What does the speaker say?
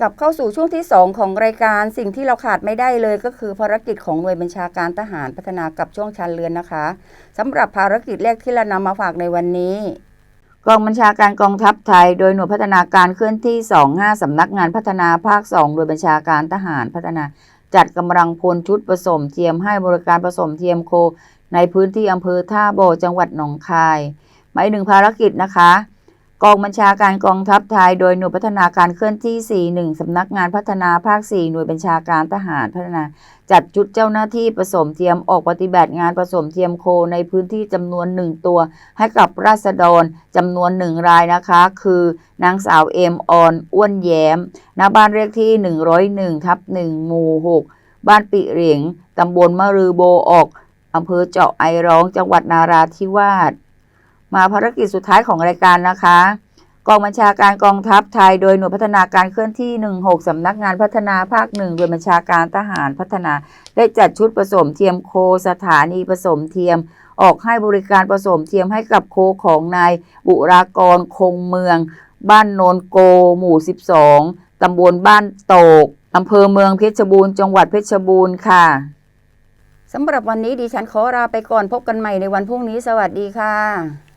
กลับเข้าสู่ช่วงที่ 2 ของรายการสิ่งที่เราขาดไม่ได้เลยก็คือภารกิจของหน่วยบัญชาการทหารพัฒนากับช่วงชันเรือนนะคะสำหรับภารกิจแรกที่เรานำมาฝากในวันนี้ กองบัญชาการกองทัพไทย โดยหน่วยพัฒนาการเคลื่อนที่ 25สำนักงานพัฒนาภาค 2 โดยบัญชาการทหารพัฒนา จัดกำลังพลชุดผสมเทียมให้บริการผสมเทียมโค ในพื้นที่อำเภอท่าโบจังหวัดหนองคายหมายถึงภารกิจนะคะ กองบัญชาการกองทัพไทย โดยหน่วยพัฒนาการเคลื่อนที่ 41 สำนักงานพัฒนาภาค 4 หน่วยบัญชาการทหารพัฒนา จัดชุดเจ้าหน้าที่ผสมเทียมออกปฏิบัติงานผสมเทียมโคในพื้นที่จำนวน1ตัว ให้กับราษฎรจำนวน1รายนะคะ คือนางสาวเอ็มออนอ้วนแย้มณบ้านเลขที่ 101ทับ1หมู่ 6 บ้านปิเหรียงตำบลมะรือโบออกอำเภอเจาะไอร้องจังหวัดนาราธิวาส มาภารกิจสุดท้ายของรายการนะคะ กองบัญชาการกองทัพไทย โดยหน่วยพัฒนาการเคลื่อนที่ 16 สำนักงานพัฒนาภาคหนึ่งโดยบัญชาการทหารพัฒนา ได้จัดชุดผสมเทียมโคสถานีผสมเทียม ออกให้บริการผสมเทียมให้กับโคของนายบุรากรคงเมือง บ้านโนนโก หมู่ 12 ตำบลบ้านโตกอำเภอเมืองเพชรบูรณ์จังหวัดเพชรบูรณ์ค่ะสำหรับวันนี้ดิฉันขอลาไปก่อนพบกันใหม่ในวันพรุ่งนี้สวัสดีค่ะ